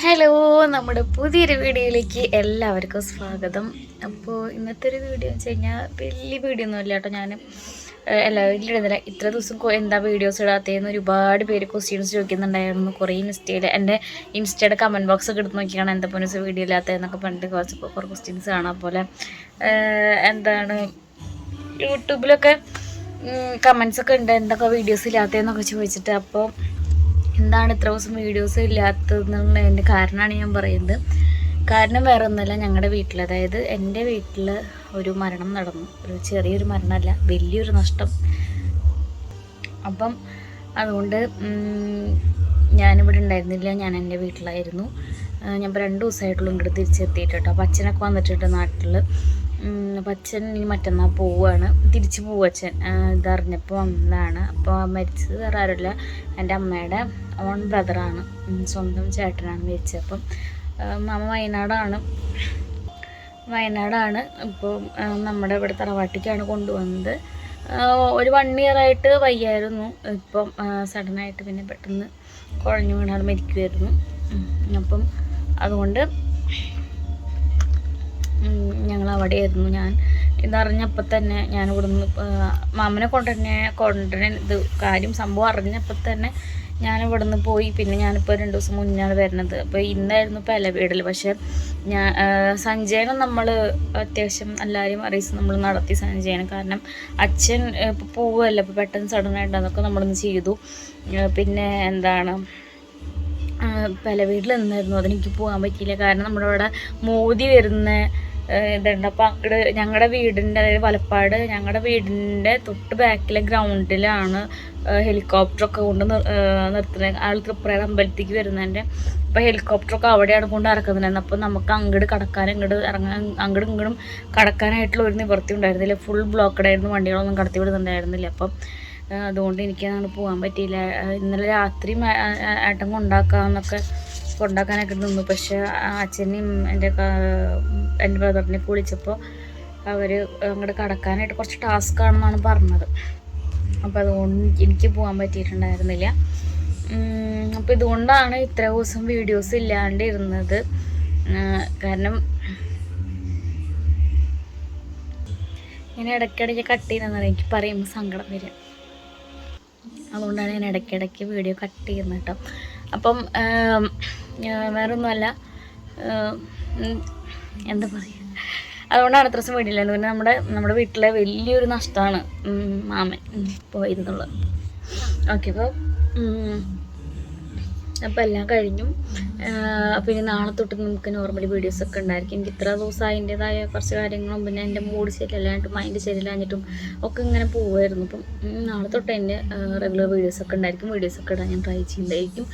Hello നമ്മുടെ പുതിയൊരു വീഡിയോയിലേക്ക് എല്ലാവർക്കും സ്വാഗതം. അപ്പോൾ ഇന്നത്തെ ഒരു വീഡിയോ വെച്ച് കഴിഞ്ഞാൽ വലിയ വീഡിയോ ഒന്നും ഇല്ല കേട്ടോ ഞാൻ എല്ലാവരും ഇടുന്നില്ല ഇത്ര ദിവസം എന്താ വീഡിയോസ് ഇടാത്തതെന്ന് ഒരുപാട് പേര് ക്വസ്റ്റ്യൻസ് ചോദിക്കുന്നുണ്ടായിരുന്നു. കുറേ ഇൻസ്റ്റയിൽ എന്റെ ഇൻസ്റ്റയുടെ കമന്റ് ബോക്സ് ഒക്കെ എടുത്ത് നോക്കിയാണ് എന്താ പോലും വീഡിയോ ഇല്ലാത്തതെന്നൊക്കെ പറഞ്ഞിട്ട് കുറച്ച് കുറേ ക്വസ്റ്റ്യൻസ് കാണാൻ പോലെ. എന്താണ്? യൂട്യൂബിലൊക്കെ കമൻസ് ഒക്കെ ഉണ്ട്. എന്തൊക്കെ വീഡിയോസ് ഇല്ലാത്തതെന്നൊക്കെ ചോദിച്ചിട്ട്. അപ്പോൾ എന്താണ് ഇത്ര ദിവസം വീഡിയോസ് ഇല്ലാത്തതെന്നുള്ളതിന്റെ കാരണമാണ് ഞാൻ പറയുന്നത്. കാരണം വേറെ ഒന്നുമല്ല ഞങ്ങളുടെ വീട്ടിൽ അതായത് എന്റെ വീട്ടിൽ ഒരു മരണം നടന്നു. ഒരു ചെറിയൊരു മരണമല്ല വലിയൊരു നഷ്ടം. അപ്പം അതുകൊണ്ട് ഞാനിവിടെ ഉണ്ടായിരുന്നില്ല. ഞാൻ എന്റെ വീട്ടിലായിരുന്നു. ഞാൻ ഇപ്പോൾ രണ്ട് ദിവസമായിട്ടുള്ളൂ ഇങ്ങോട്ട് തിരിച്ചെത്തിയിട്ട് കേട്ടോ അപ്പം അച്ഛനൊക്കെ വന്നിട്ടുണ്ട് നാട്ടിൽ അച്ഛൻ ഇനി മറ്റന്നാൾ പോവുകയാണ് തിരിച്ചു പോവും അച്ഛൻ. ഇതറിഞ്ഞപ്പോൾ വന്നതാണ്. അപ്പോൾ മരിച്ചത് വേറെ ആരുമില്ല എന്റെ അമ്മയുടെ ഓൺ ബ്രദറാണ് സ്വന്തം ചേട്ടനാണ് മരിച്ചത്. അപ്പം മാമ വയനാടാണ്. വയനാടാണ്. ഇപ്പോൾ നമ്മുടെ ഇവിടെ തറവാട്ടിക്കാണ് കൊണ്ടുവന്നത്. ഒരു വൺ ഇയർ ആയിട്ട് വയ്യായിരുന്നു. ഇപ്പം സഡനായിട്ട് പിന്നെ പെട്ടെന്ന് കുഴഞ്ഞു വീണാൽ മരിക്കുമായിരുന്നു അപ്പം അതുകൊണ്ട് അവിടെയായിരുന്നു ഞാൻ. ഇതറിഞ്ഞപ്പോൾ തന്നെ ഞാൻ ഇവിടുന്ന് മാമനെ കൊണ്ടുതന്നെ കൊണ്ടുവരാൻ ഇത് കാര്യം സംഭവം അറിഞ്ഞപ്പോൾ തന്നെ ഞാൻ ഇവിടുന്ന് പോയി. പിന്നെ ഞാനിപ്പോൾ രണ്ട് ദിവസം മുന്നാണ് വരുന്നത്. അപ്പോൾ ഇന്നായിരുന്നു ഇപ്പോൾ ഇലവീടൽ പക്ഷേ ഞാൻ സഞ്ജയനെ നമ്മൾ അത്യാവശ്യം എല്ലാവരെയും അറിയിച്ച് നമ്മൾ നടത്തി സഞ്ജയനെ. കാരണം അച്ഛൻ ഇപ്പോൾ പോവുമല്ലോ ഇപ്പോൾ പെട്ടെന്ന് സഡനായിട്ട് അതൊക്കെ നമ്മളൊന്ന് ചെയ്തു. പിന്നെ എന്താണ് പല വീട്ടിൽ നിന്നായിരുന്നു. അതെനിക്ക് പോകാൻ പറ്റിയില്ല. കാരണം നമ്മുടെ ഇവിടെ മോദി വരുന്ന ഇതുണ്ട്. അപ്പോൾ അങ്ങോട്ട് ഞങ്ങളുടെ വീടിന്റെ അതായത് വലപ്പാട് ഞങ്ങളുടെ വീടിന്റെ തൊട്ട് ബാക്കിലെ ഗ്രൗണ്ടിലാണ് ഹെലികോപ്റ്ററൊക്കെ കൊണ്ട് നിർത്തുന്നത് ആൾ തൃപ്രയുടെ അമ്പലത്തേക്ക് വരുന്നതിന്റെ അപ്പോൾ ഹെലികോപ്റ്ററൊക്കെ അവിടെയാണ് കൊണ്ട് ഇറക്കുന്നുണ്ടായിരുന്നത് അപ്പോൾ നമുക്ക് അങ്ങോട്ട് കടക്കാൻ ഇങ്ങോട്ട് ഇറങ്ങാൻ അങ്ങോട്ടും ഇങ്ങോട്ടും കടക്കാനായിട്ടുള്ള ഒരു നിവൃത്തി ഉണ്ടായിരുന്നില്ല. ഫുൾ ബ്ലോക്കഡായിരുന്നു വണ്ടികളൊന്നും കടത്തി വിടുന്നുണ്ടായിരുന്നില്ല. അപ്പം അതുകൊണ്ട് എനിക്ക് പോകാൻ പറ്റിയില്ല. ഇന്നലെ രാത്രി ഏട്ടൻ കൊണ്ടാക്കാന്നൊക്കെ കൊണ്ടാക്കാനൊക്കെ നിന്നു. പക്ഷെ അച്ഛനെയും എന്റെ എന്റെ ബ്രദറിനെ വിളിച്ചപ്പോൾ അവർ അങ്ങോട്ട് കടക്കാനായിട്ട് കുറച്ച് ടാസ്ക് ആണെന്നാണ് പറഞ്ഞത്. അപ്പോൾ അതുകൊണ്ട് എനിക്ക് പോകാൻ പറ്റിയിട്ടുണ്ടായിരുന്നില്ല. അപ്പോൾ ഇതുകൊണ്ടാണ് ഇത്ര ദിവസം വീഡിയോസ് ഇല്ലാണ്ടിരുന്നത് കാരണം ഞാൻ ഇടയ്ക്കിടയ്ക്ക് കട്ട് ചെയ്യുന്നതാണ് എനിക്ക് പറയുമ്പോൾ സങ്കടം വരിക. അതുകൊണ്ടാണ് ഞാൻ ഇടയ്ക്കിടയ്ക്ക് വീഡിയോ കട്ട് ചെയ്യുന്നത് കേട്ടോ. അപ്പം വേറൊന്നുമല്ല. എന്താ പറയുക അതുകൊണ്ടാണ് അത്ര ദിവസം വീടില്ലായിരുന്നു. പിന്നെ നമ്മുടെ നമ്മുടെ വീട്ടിലെ വലിയൊരു നഷ്ടമാണ് മാമൻ പോയിരുന്നുള്ളത്. ഓക്കെ അപ്പോൾ അപ്പോൾ എല്ലാം കഴിഞ്ഞു. പിന്നെ നാളെ തൊട്ട് നമുക്ക് നോർമലി വീഡിയോസ് ഒക്കെ ഉണ്ടായിരിക്കും. എനിക്ക് ഇത്ര ദിവസം അതിന്റെതായ കുറച്ച് കാര്യങ്ങളും പിന്നെ എന്റെ മൂഡ് ശരിയല്ലായിട്ടും മൈൻഡ് ശരിയല്ലാഞ്ഞിട്ടും ഒക്കെ ഇങ്ങനെ പോവുമായിരുന്നു അപ്പം നാളെ തൊട്ട് എന്റെ റെഗുലർ വീഡിയോസ് ഒക്കെ ഉണ്ടായിരിക്കും. വീഡിയോസ് ഒക്കെ ഇടാൻ ഞാൻ ട്രൈ ചെയ്യുന്നതായിരിക്കും.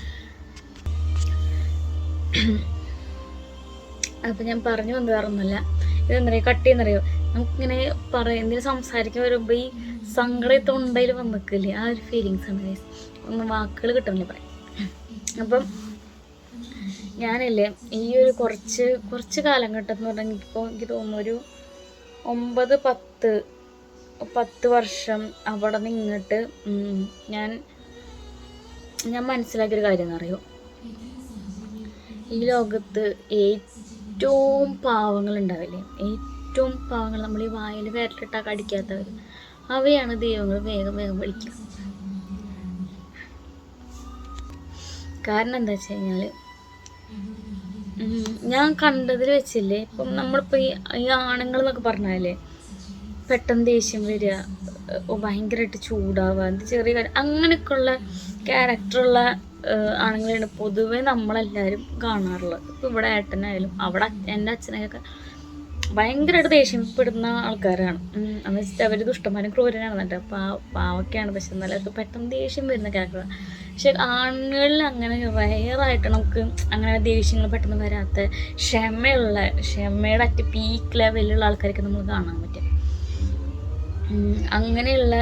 അപ്പം ഞാൻ പറഞ്ഞു വന്നത് വേറൊന്നുമല്ല ഇതെന്തറിയോ കട്ട് ചെയ്യുന്നറിയോ നമുക്കിങ്ങനെ പറയാം എന്തിനും സംസാരിക്കാൻ വരുമ്പോൾ ഈ സങ്കടം തൊണ്ടയിൽ വന്ന് ആ ഒരു ഫീലിങ്സ് ആണ് ഒന്ന് വാക്കുകൾ കിട്ടുന്നില്ല പറയാം അപ്പം ഞാനല്ലേ ഈ ഒരു കുറച്ച് കുറച്ച് കാലഘട്ടം എന്ന് പറഞ്ഞാൽ ഇപ്പോൾ എനിക്ക് തോന്നുന്നു ഒരു ഒമ്പത് പത്ത് പത്ത് വർഷം അവിടെ നിന്ന് ഇങ്ങോട്ട് ഞാൻ ഞാൻ മനസ്സിലാക്കിയൊരു കാര്യം എന്നറിയോ ഈ ലോകത്ത് ഏറ്റവും പാവങ്ങൾ ഉണ്ടാവില്ലേ ഏറ്റവും പാവങ്ങൾ നമ്മൾ ഈ വായിൽ വിരലിട്ടാൽ കടിക്കാത്തവർ അവയാണ് ദൈവങ്ങൾ വേഗം വേഗം വിളിക്കുക. കാരണം എന്താ വെച്ച് കഴിഞ്ഞാൽ ഞാൻ കണ്ടതിൽ വെച്ചില്ലേ ഇപ്പം നമ്മളിപ്പോൾ ഈ ഈ ആണുങ്ങൾ എന്നൊക്കെ പറഞ്ഞാലേ പെട്ടെന്ന് ദേഷ്യം വരിക ഭയങ്കരമായിട്ട് ചൂടാവുക ചെറിയ കാര്യം അങ്ങനെയൊക്കെയുള്ള ക്യാരക്ടറുള്ള ആണുങ്ങളെയാണ് പൊതുവെ നമ്മളെല്ലാവരും കാണാറുള്ളത്. ഇപ്പം ഇവിടെ ഏട്ടനായാലും അവിടെ എന്റെ അച്ഛനെയൊക്കെ ഭയങ്കരമായിട്ട് ദേഷ്യപ്പെടുന്ന ആൾക്കാരാണ്. എന്ന് വെച്ചിട്ട് അവർ ദുഷ്ടന്മാരും ക്രൂരനാണ് എന്നിട്ട് പാ പാവൊക്കെയാണ്. പക്ഷെ എന്നാലും അവർക്ക് പെട്ടെന്ന് ദേഷ്യം വരുന്ന ക്യാരക്ടറാണ് പക്ഷെ ആണുങ്ങളിൽ അങ്ങനെ റയറായിട്ട് നമുക്ക് അങ്ങനെ ദേഷ്യങ്ങൾ പെട്ടെന്ന് വരാത്ത ക്ഷമയുള്ള ക്ഷമയുടെ അറ്റ് പീക്ക് ലെവലിലുള്ള ആൾക്കാരൊക്കെ നമ്മൾ കാണാൻ പറ്റും. അങ്ങനെയുള്ള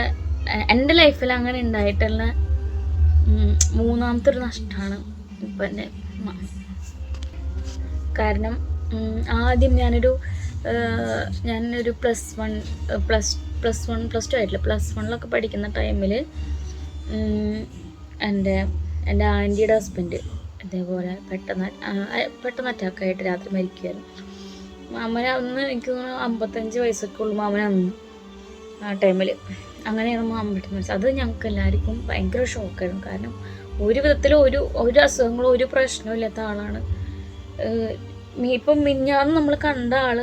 എന്റെ ലൈഫിൽ അങ്ങനെ ഉണ്ടായിട്ടുള്ള മൂന്നാമത്തെ ഒരു നഷ്ടമാണ് ഇപ്പം എന്റെ കാരണം ആദ്യം ഞാനൊരു ഞാനൊരു plus one plus plus one plus two ആയിട്ടില്ല. പ്ലസ് വണ്ണിലൊക്കെ പഠിക്കുന്ന ടൈമിൽ എന്റെ എന്റെ ആന്റിയുടെ ഹസ്ബൻഡ് ഇതേപോലെ പെട്ടെന്ന് പെട്ടെന്ന് അറ്റാക്കായിട്ട് രാത്രി മരിക്കുകയായിരുന്നു മാമന അന്ന് എനിക്ക് തോന്നുന്നു അമ്പത്തഞ്ച് വയസ്സൊക്കെ ഉള്ളു മാമന അന്ന് ആ ടൈമിൽ അങ്ങനെയാണ് അമ്പിട്ട് മരിച്ചത് അത് ഞങ്ങൾക്ക് എല്ലാവർക്കും ഭയങ്കര ഷോക്കായിരുന്നു. കാരണം ഒരു വിധത്തിലും ഒരു ഒരു അസുഖങ്ങളും ഒരു പ്രശ്നവും ഇല്ലാത്ത ആളാണ്. ഇപ്പം മിഞ്ഞാന്ന് നമ്മൾ കണ്ട ആൾ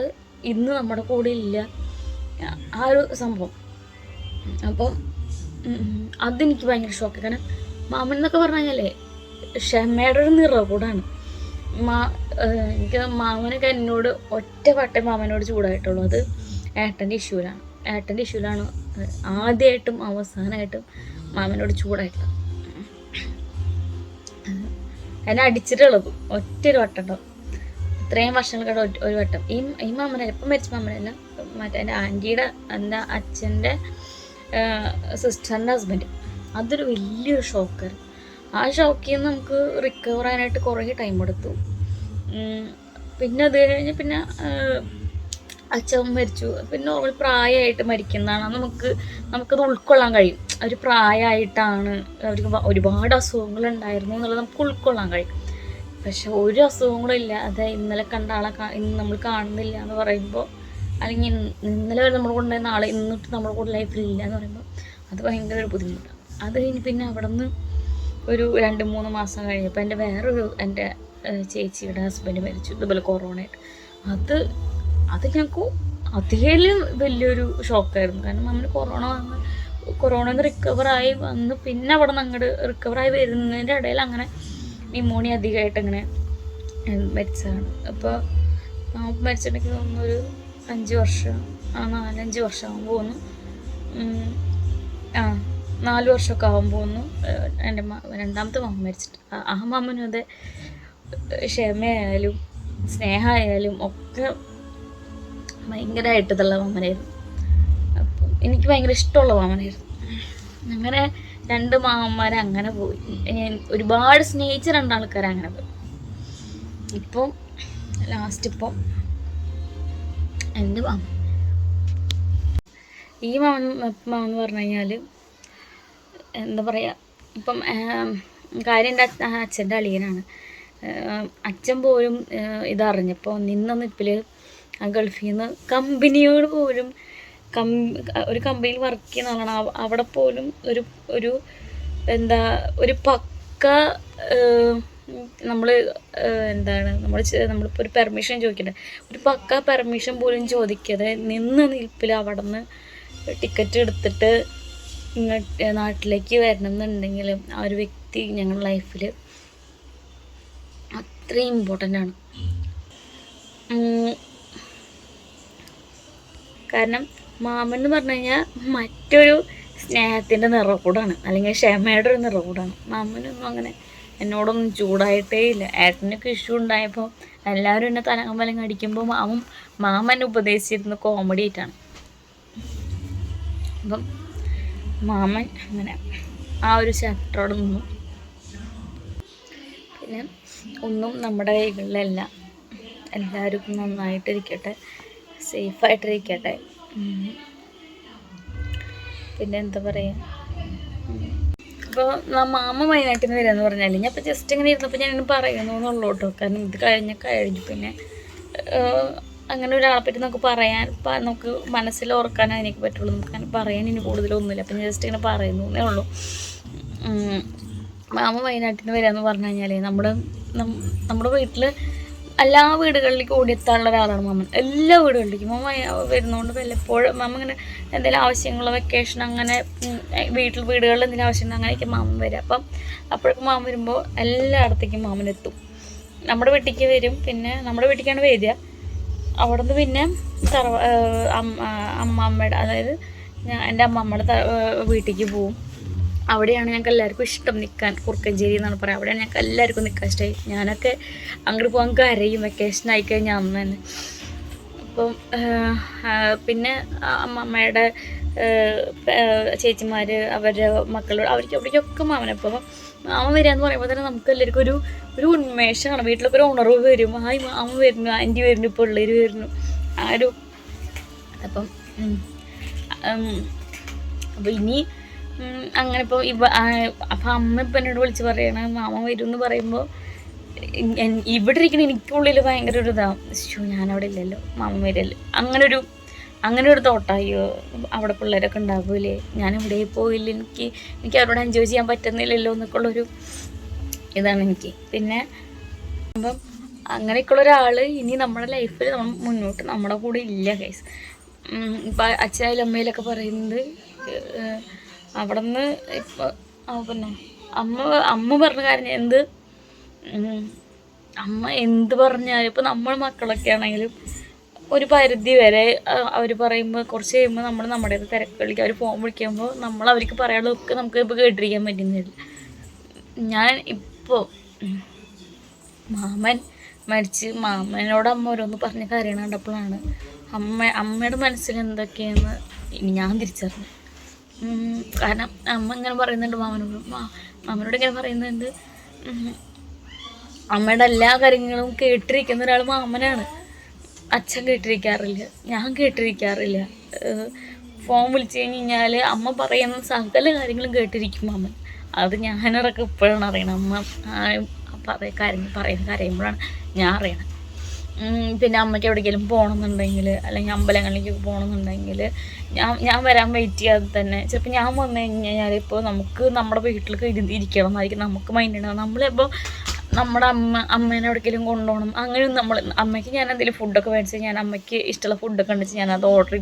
ഇന്ന് നമ്മുടെ കൂടെ ഇല്ല. ആ ഒരു സംഭവം. അപ്പം അതെനിക്ക് ഭയങ്കര ഷോക്ക്. കാരണം മാമൻ എന്നൊക്കെ പറഞ്ഞു കഴിഞ്ഞാലേ ക്ഷമയുടെ ഒരു നിറകൂടാണ് മാ എനിക്ക് മാമനൊക്കെ എന്നോട് ഒറ്റ വട്ടേ മാമനോട് ചൂടായിട്ടുള്ളൂ. അത് ഏട്ടന്റെ ഇഷ്യൂലാണ്. ഏട്ടന്റെ ഇഷ്യൂലാണ് ആദ്യമായിട്ടും അവസാനമായിട്ടും മാമനോട് ചൂടായിട്ടുള്ളത് എന്നെ അടിച്ചിട്ടുള്ളത് ഒറ്റ ഒരു വട്ടം ഉണ്ടാവും ഇത്രയും വർഷങ്ങൾക്കടെ ഒറ്റ ഒരു വട്ടം. ഈ ഈ മാമനെ ഇപ്പം മരിച്ച മാമനല്ല മറ്റേ എന്റെ ആന്റിയുടെ എന്റെ അച്ഛന്റെ സിസ്റ്ററിന്റെ ഹസ്ബൻഡ് അതൊരു വലിയൊരു ഷോക്കായിരുന്നു ആ ഷോക്കിൽ നിന്ന് നമുക്ക് റിക്കവർ ആയിട്ട് കുറേ ടൈം എടുത്തു. പിന്നെ അത് കഴിഞ്ഞ് പിന്നെ അച്ഛൻ മരിച്ചു. പിന്നെ ഒരു പ്രായമായിട്ട് മരിക്കുന്നതാണ്. നമുക്ക് നമുക്കത് ഉൾക്കൊള്ളാൻ കഴിയും. ഒരു പ്രായമായിട്ടാണ് അവർക്ക് ഒരുപാട് അസുഖങ്ങൾ ഉണ്ടായിരുന്നു എന്നുള്ളത് നമുക്ക് ഉൾക്കൊള്ളാൻ കഴിയും. പക്ഷെ ഒരു അസുഖങ്ങളും ഇല്ല. അത് ഇന്നലെ കണ്ട ആളെ ഇന്ന് നമ്മൾ കാണുന്നില്ല എന്ന് പറയുമ്പോൾ അല്ലെങ്കിൽ ഇന്നലെ വരെ നമ്മൾ കൊണ്ടുവന്ന ആൾ ഇന്നിട്ട് നമ്മുടെ കൂടെ ലൈഫിൽ ഇല്ല എന്ന് പറയുമ്പോൾ അത് ഭയങ്കര ഒരു ബുദ്ധിമുട്ടാണ്. അത് കഴിഞ്ഞ് പിന്നെ അവിടെ നിന്ന് ഒരു രണ്ട് മൂന്ന് മാസം കഴിഞ്ഞപ്പോൾ എന്റെ വേറൊരു എന്റെ ചേച്ചിയുടെ ഹസ്ബൻഡ് മരിച്ചു. ഇതുപോലെ കൊറോണയായിട്ട് അത് അത് ഞങ്ങൾക്ക് അതിലും വലിയൊരു ഷോക്കായിരുന്നു കാരണം നമ്മൾ കൊറോണ വന്ന് കൊറോണ റിക്കവറായി വന്ന് പിന്നെ അവിടെ നിന്ന് അങ്ങോട്ട് റിക്കവറായി വരുന്നതിന്റെ ഇടയിൽ അങ്ങനെ ന്യൂമോണിയ അധികമായിട്ട് അങ്ങനെ മരിച്ചതാണ്. അപ്പോൾ നമുക്ക് മരിച്ചിട്ടുണ്ടെങ്കിൽ ഒരു അഞ്ച് വർഷം ആ നാലഞ്ച് വർഷം ആകുമ്പോൾ തോന്നുന്നു ആ നാല് വർഷമൊക്കെ ആകുമ്പോൾ ഒന്ന് എന്റെ രണ്ടാമത്തെ മാമ മരിച്ചിട്ട്. ആ- അതെ ക്ഷമയായാലും സ്നേഹമായാലും ഒക്കെ ഭയങ്കരമായിട്ട് ഇതുള്ള മാമനായിരുന്നു. അപ്പം എനിക്ക് ഭയങ്കര ഇഷ്ടമുള്ള മാമനായിരുന്നു. അങ്ങനെ രണ്ട് മാമന്മാർ അങ്ങനെ പോയി. ഞാൻ ഒരുപാട് സ്നേഹിച്ച രണ്ടാൾക്കാർ അങ്ങനെ പോയി. ഇപ്പം ലാസ്റ്റ് ഇപ്പം എന്റെ മാമൻ. ഈ മാമൻ മാമൻ എന്ന് പറഞ്ഞു കഴിഞ്ഞാൽ എന്താ പറയുക ഇപ്പം കാര്യം എന്റെ അച്ഛന്റെ അളിയനാണ്. അച്ഛൻ പോലും ഇതറിഞ്ഞപ്പോൾ നിന്ന നിപ്പിൽ ആ ഗൾഫിൽ നിന്ന് കമ്പനിയോട് പോലും കം ഒരു കമ്പനിയിൽ വർക്ക് ചെയ്യുന്ന ആളാണ് അവിടെ പോലും ഒരു ഒരു എന്താ ഒരു പക്ക നമ്മൾ എന്താണ് നമ്മൾ നമ്മളിപ്പോൾ ഒരു പെർമിഷൻ ചോദിക്കണ്ടേ ഒരു പക്ക പെർമിഷൻ പോലും ചോദിക്കാതെ നിന്ന് നിൽപ്പിൽ അവിടെ നിന്ന് ടിക്കറ്റ് എടുത്തിട്ട് ഇങ്ങോട്ട് നാട്ടിലേക്ക് വരണം എന്നുണ്ടെങ്കിൽ ആ ഒരു വ്യക്തി ഞങ്ങളുടെ ലൈഫിൽ അത്രയും ഇമ്പോർട്ടന്റ് ആണ്. കാരണം മാമൻ എന്ന് പറഞ്ഞു കഴിഞ്ഞാൽ മറ്റൊരു സ്നേഹത്തിന്റെ നിറകൂടാണ്. അല്ലെങ്കിൽ ക്ഷമയുടെ ഒരു നിറകൂടാണ്. മാമനൊന്നും അങ്ങനെ എന്നോടൊന്നും ചൂടായിട്ടേ ഇല്ല. ഏട്ടനൊക്കെ ഇഷ്യൂ ഉണ്ടായപ്പോൾ എല്ലാവരും എന്നെ തലകം വലങ്ങ് അടിക്കുമ്പോൾ മാമൻ മാമൻ ഉപദേശിച്ചിരുന്ന കോമഡി ആയിട്ടാണ്. അപ്പം മാമൻ അങ്ങനെ ആ ഒരു ചാപ്റ്ററോട് നിന്നു. പിന്നെ ഒന്നും നമ്മുടെ കൈകളിലല്ല. എല്ലാവർക്കും നന്നായിട്ടിരിക്കട്ടെ. സേഫായിട്ടിരിക്കട്ടെ. പിന്നെ എന്താ പറയുക ഇപ്പോൾ മാമ വയനാട്ടിൽ നിന്ന് വരാമെന്ന് പറഞ്ഞാൽ ഞാൻ ഇപ്പോൾ ജസ്റ്റ് ഇങ്ങനെ ഇരുന്നപ്പോൾ ഞാൻ പറയുന്നു എന്നുള്ളൂ കേട്ടോ കാരണം ഇത് കഴിഞ്ഞ കഴിഞ്ഞു. പിന്നെ അങ്ങനെ ഒരാളെ പറ്റി നമുക്ക് പറയാൻ നമുക്ക് മനസ്സിൽ ഓർക്കാൻ എനിക്ക് പറ്റുള്ളൂ. നമുക്ക് അങ്ങനെ പറയാൻ ഇനി കൂടുതലൊന്നുമില്ല അപ്പം ഞാൻ ജസ്റ്റ് ഇങ്ങനെ പറയുന്നു എന്നേ ഉള്ളൂ. മാമ വയനാട്ടിൽ നിന്ന് വരാമെന്ന് പറഞ്ഞു കഴിഞ്ഞാൽ നമ്മുടെ നമ്മുടെ വീട്ടിൽ എല്ലാ വീടുകളിലേക്ക് ഓടിയെത്താനുള്ള ഒരാളാണ് മാമൻ. എല്ലാ വീടുകളിലേക്കും. മാമ വരുന്നതുകൊണ്ട് വല്ലപ്പോഴും മാമ ഇങ്ങനെ എന്തെങ്കിലും ആവശ്യങ്ങളോ വെക്കേഷൻ അങ്ങനെ വീട്ടിൽ വീടുകളിൽ എന്തെങ്കിലും ആവശ്യം അങ്ങനെയൊക്കെ മാമൻ വരും. അപ്പം അപ്പോഴൊക്കെ മാമൻ വരുമ്പോൾ എല്ലായിടത്തേക്കും മാമൻ എത്തും. നമ്മുടെ വീട്ടിലേക്ക് വരും. പിന്നെ നമ്മുടെ വീട്ടിലേക്കാണ് വരിക. അവിടെ നിന്ന് പിന്നെ ഏഹ് അമ്മ അമ്മയുടെ അതായത് എന്റെ അമ്മമ്മയുടെ വീട്ടിലേക്ക് പോവും. അവിടെയാണ് ഞങ്ങൾക്ക് എല്ലാവർക്കും ഇഷ്ടം നിൽക്കാൻ കുറുക്കഞ്ചേരി എന്നാണ് പറയുക. അവിടെയാണ് ഞങ്ങൾക്ക് എല്ലാവർക്കും നിൽക്കാൻ ഇഷ്ടമായി ഞാനൊക്കെ അങ്ങോട്ട് പോകാൻ കരയും വെക്കേഷൻ ആയിക്കഴിഞ്ഞാൽ അമ്മ തന്നെ. അപ്പം പിന്നെ അമ്മമ്മയുടെ ചേച്ചിമാർ അവരുടെ മക്കളോട് അവർക്ക് അവിടേക്കൊക്കെ മാമനപ്പം മാമൻ വരിക എന്ന് പറയുമ്പോൾ തന്നെ നമുക്ക് എല്ലാവർക്കും ഒരു ഒരു ഉന്മേഷമാണ്. വീട്ടിലൊക്കെ ഒരു ഉണർവ് വരും. ആയി മാമൻ വരുന്നു ആന്റി വരുന്നു പിള്ളേർ വരുന്നു. ആ ഒരു അപ്പം അപ്പോൾ ഇനി അങ്ങനെ ഇപ്പോൾ ഇവ അപ്പം അമ്മ ഇപ്പം എന്നോട് വിളിച്ച് പറയണ മാമ വരും എന്ന് പറയുമ്പോൾ ഇവിടെ ഇരിക്കുന്ന എനിക്കുള്ളിൽ ഭയങ്കര ഒരു ഇതാ ശോ ഞാനവിടെ ഇല്ലല്ലോ മാമ വരല്ലേ. അങ്ങനെ ഒരു അങ്ങനെ ഒരു തോട്ടായോ അവിടെ പിള്ളേരൊക്കെ ഉണ്ടാവില്ലേ ഞാൻ ഇവിടെ പോയില്ല എനിക്ക് എനിക്ക് അവരോട് എൻജോയ് ചെയ്യാൻ പറ്റുന്നില്ലല്ലോ എന്നൊക്കെ ഉള്ളൊരു ഇതാണ് എനിക്ക്. പിന്നെ അപ്പം അങ്ങനെയൊക്കെയുള്ള ഒരാൾ ഇനി നമ്മുടെ ലൈഫിൽ നമ്മൾ മുന്നോട്ട് നമ്മുടെ കൂടെ ഇല്ല ഗൈസ് ഇപ്പം അച്ഛനായാലും അമ്മയിലൊക്കെ പറയുന്നത് അവിടെ നിന്ന് ഇപ്പോൾ പിന്നെ അമ്മ അമ്മ പറഞ്ഞ കാര്യം എന്ത്? അമ്മ എന്ത് പറഞ്ഞാലും ഇപ്പോൾ നമ്മൾ മക്കളൊക്കെ ആണെങ്കിലും ഒരു പരിധി വരെ അവർ പറയുമ്പോൾ കുറച്ച് കഴിയുമ്പോൾ നമ്മൾ നമ്മുടെ തിരക്കുകളിലേക്ക് അവർ ഫോൺ വിളിക്കുമ്പോൾ നമ്മൾ അവർക്ക് പറയാനുള്ളതൊക്കെ നമുക്ക് ഇപ്പോൾ കേട്ടിരിക്കാൻ പറ്റുന്നില്ല. ഞാൻ ഇപ്പോൾ മാമൻ മരിച്ച് മാമനോട് അമ്മ ഓരോന്ന് പറഞ്ഞ കാര്യങ്ങൾ കണ്ടപ്പോഴാണ് അമ്മ അമ്മയുടെ മനസ്സിൽ എന്തൊക്കെയെന്ന് ഞാൻ തിരിച്ചറിഞ്ഞു കാരണം അമ്മ ഇങ്ങനെ പറയുന്നുണ്ട് മാമനോട്. മാമനോട് ഇങ്ങനെ പറയുന്നുണ്ട്. അമ്മയുടെ എല്ലാ കാര്യങ്ങളും കേട്ടിരിക്കുന്ന ഒരാൾ മാമനാണ്. അച്ഛൻ കേട്ടിരിക്കാറില്ല ഞാൻ കേട്ടിരിക്കാറില്ല. ഫോൺ വിളിച്ചു കഴിഞ്ഞ് കഴിഞ്ഞാൽ അമ്മ പറയുന്ന സകല കാര്യങ്ങളും കേട്ടിരിക്കും മാമൻ. അത് ഞാനതൊക്കെ ഇപ്പോഴാണ് അറിയണം അമ്മ ആ പറയ കാര്യങ്ങൾ പറയുന്ന കരയുമ്പോഴാണ് ഞാൻ അറിയണം പിന്നെ അമ്മയ്ക്ക് എവിടെയെങ്കിലും പോകണമെന്നുണ്ടെങ്കിൽ അല്ലെങ്കിൽ അമ്പലങ്ങളിലേക്ക് പോകണമെന്നുണ്ടെങ്കിൽ ഞാൻ ഞാൻ വരാൻ വെയിറ്റ് ചെയ്യാതെ തന്നെ. ചിലപ്പോൾ ഞാൻ വന്നു കഴിഞ്ഞാൽ ഇപ്പോൾ നമുക്ക് നമ്മുടെ വീട്ടിലൊക്കെ ഇരുന്ന് ഇരിക്കണം എന്നായിരിക്കും നമുക്ക് മൈൻഡ് ഉണ്ടാവും നമ്മളിപ്പോൾ നമ്മുടെ അമ്മ അമ്മേനെ എവിടേക്കെങ്കിലും കൊണ്ടുപോകണം അങ്ങനെ നമ്മൾ അമ്മയ്ക്ക് ഞാൻ എന്തെങ്കിലും ഫുഡൊക്കെ മേടിച്ച് ഞാൻ അമ്മയ്ക്ക് ഇഷ്ടമുള്ള ഫുഡൊക്കെ ഉണ്ടെച്ച് ഞാൻ അത് ഓർഡർ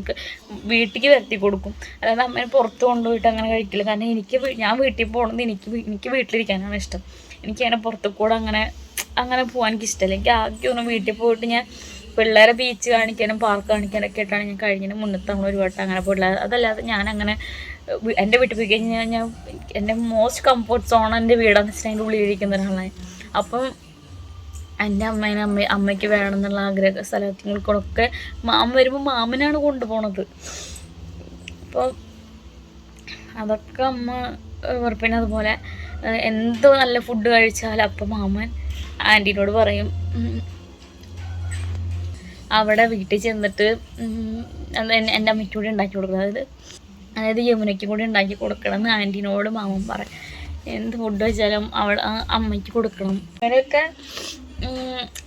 വീട്ടിലേക്ക് വരുത്തി കൊടുക്കും. അതായത് അമ്മേനെ പുറത്ത് കൊണ്ടുപോയിട്ട് അങ്ങനെ കഴിക്കില്ല. കാരണം എനിക്ക് ഞാൻ വീട്ടിൽ പോകണമെന്ന് എനിക്ക് എനിക്ക് വീട്ടിലിരിക്കാനാണ് ഇഷ്ടം. എനിക്ക് അങ്ങനെ പുറത്തു കൂടെ അങ്ങനെ അങ്ങനെ പോകാൻ എനിക്ക് ഇഷ്ടമല്ല എനിക്ക് ആകെ ഒന്ന് വീട്ടിൽ പോയിട്ട് ഞാൻ പിള്ളേരെ ബീച്ച് കാണിക്കാനും പാർക്ക് കാണിക്കാനൊക്കെ ആയിട്ടാണ് ഞാൻ കഴിഞ്ഞതിന് മുന്നത്തെ നമ്മൾ ഒരു വട്ടം അങ്ങനെ പോയിട്ടില്ല അതല്ലാതെ ഞാൻ അങ്ങനെ എന്റെ വീട്ടിൽ പോയി കഴിഞ്ഞാൽ ഞാൻ എന്റെ മോസ്റ്റ് കംഫർട്ട് സോൺ എന്റെ വീടാന്ന് വെച്ചിട്ടുണ്ടെങ്കിൽ ഉള്ളിൽ ഇരിക്കുന്ന ഒരാളാണ് അപ്പം എന്റെ അമ്മേനെ അമ്മ അമ്മയ്ക്ക് വേണമെന്നുള്ള ആഗ്രഹ സ്ഥലങ്ങൾക്കൊക്കെ മാമ വരുമ്പോൾ മാമനാണ് കൊണ്ടുപോണത്. അപ്പോൾ അതൊക്കെ അമ്മ പിന്നെ അതുപോലെ എന്തോ നല്ല ഫുഡ് കഴിച്ചാൽ അപ്പം മാമൻ ആന്റീനോട് പറയും അവിടെ വീട്ടിൽ ചെന്നിട്ട് എന്റെ അമ്മയ്ക്ക് കൂടി ഉണ്ടാക്കി കൊടുക്കണം. അതായത് അതായത് യമുനയ്ക്ക് കൂടി ഉണ്ടാക്കി കൊടുക്കണം എന്ന് ആന്റീനോട് മാമൻ പറയും. എന്ത് ഫുഡ് വെച്ചാലും അവൾ അമ്മയ്ക്ക് കൊടുക്കണം. അങ്ങനെയൊക്കെ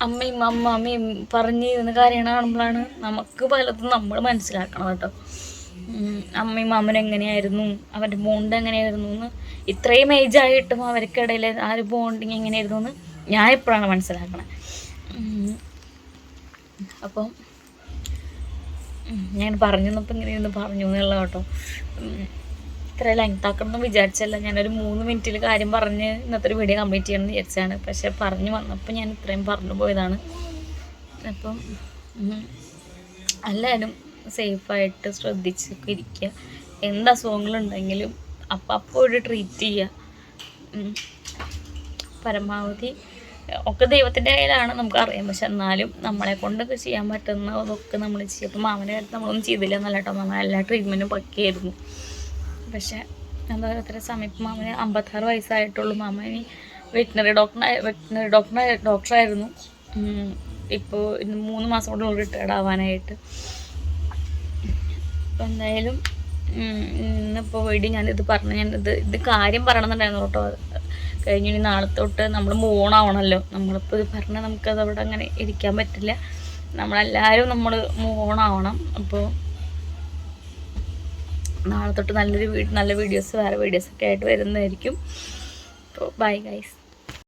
അമ്മയും അമ്മ അമ്മയും പറഞ്ഞിരുന്ന കാര്യങ്ങൾ കാണുമ്പോഴാണ് നമുക്ക് പലതും നമ്മൾ മനസ്സിലാക്കണം കേട്ടോ. അമ്മയും മാമനും എങ്ങനെയായിരുന്നു? അവരുടെ ബോണ്ട് എങ്ങനെയായിരുന്നു എന്ന് ഇത്രയും ഏജ് ആയിട്ടും അവർക്കിടയിൽ ആ ഒരു ബോണ്ടിങ് എങ്ങനെയായിരുന്നു എന്ന് ഞാൻ എപ്പോഴാണ് മനസ്സിലാക്കണത്. അപ്പം ഞാൻ പറഞ്ഞു എന്നപ്പോൾ ഇങ്ങനെ ഇരുന്ന് പറഞ്ഞു എന്നുള്ള കേട്ടോ. ഇത്ര ലെങ്ത് ആക്കണം വിചാരിച്ചല്ല. ഞാനൊരു മൂന്ന് മിനിറ്റിൽ കാര്യം പറഞ്ഞ് ഇന്നത്തെ ഒരു വീഡിയോ കംപ്ലീറ്റ് ചെയ്യണമെന്ന് വിചാരിച്ചാണ്. പക്ഷേ പറഞ്ഞു വന്നപ്പോൾ ഞാൻ ഇത്രയും പറഞ്ഞു പോയതാണ്. അപ്പം എല്ലാവരും സേഫായിട്ട് ശ്രദ്ധിച്ചൊക്കെ ഇരിക്കുക എന്ത് അസുഖങ്ങളുണ്ടെങ്കിലും അപ്പം അപ്പോൾ ഒരു ട്രീറ്റ് ചെയ്യുക. പരമാവധി ഒക്കെ ദൈവത്തിന്റെ കയ്യിലാണ് നമുക്കറിയാം പക്ഷെ എന്നാലും നമ്മളെ കൊണ്ടൊക്കെ ചെയ്യാൻ പറ്റുന്ന അതൊക്കെ നമ്മൾ ചെയ്യും. അപ്പം മാമന്റെ കാര്യത്തിൽ നമ്മളൊന്നും ചെയ്തില്ല എന്നല്ല കേട്ടോ. മാമ എല്ലാ ട്രീറ്റ്മെന്റും പക്കിയായിരുന്നു. പക്ഷെ എന്താ പറയുക അത്ര സമയം ഇപ്പം മാമന് അമ്പത്താറ് വയസ്സായിട്ടുള്ളൂ. മാമന് വെറ്റിനറി ഡോക്ടർ വെറ്റിനറി ഡോക്ടർ ഡോക്ടറായിരുന്നു ഇപ്പോൾ ഇന്ന് മൂന്ന് മാസം കൊണ്ട് റിട്ടയർഡ് ആവാനായിട്ട്. അപ്പോൾ എന്തായാലും ഇന്നിപ്പോൾ വീഡിയോ ഞാനിത് പറഞ്ഞു ഞാനിത് ഇത് കാര്യം പറയണമെന്നുണ്ടായിരുന്നു കേട്ടോ. കഴിഞ്ഞു ഇനി നാളെ തൊട്ട് നമ്മൾ മൂണാവണമല്ലോ നമ്മളിപ്പോൾ ഇത് പറഞ്ഞാൽ നമുക്കത് അവിടെ അങ്ങനെ ഇരിക്കാൻ പറ്റില്ല. നമ്മളെല്ലാവരും നമ്മൾ മൂണാവണം അപ്പോൾ നാളെ തൊട്ട് നല്ലൊരു വീ നല്ല വീഡിയോസ് വേറെ വീഡിയോസൊക്കെ ആയിട്ട് വരുന്നതായിരിക്കും. അപ്പോൾ ബൈ ഗൈസ്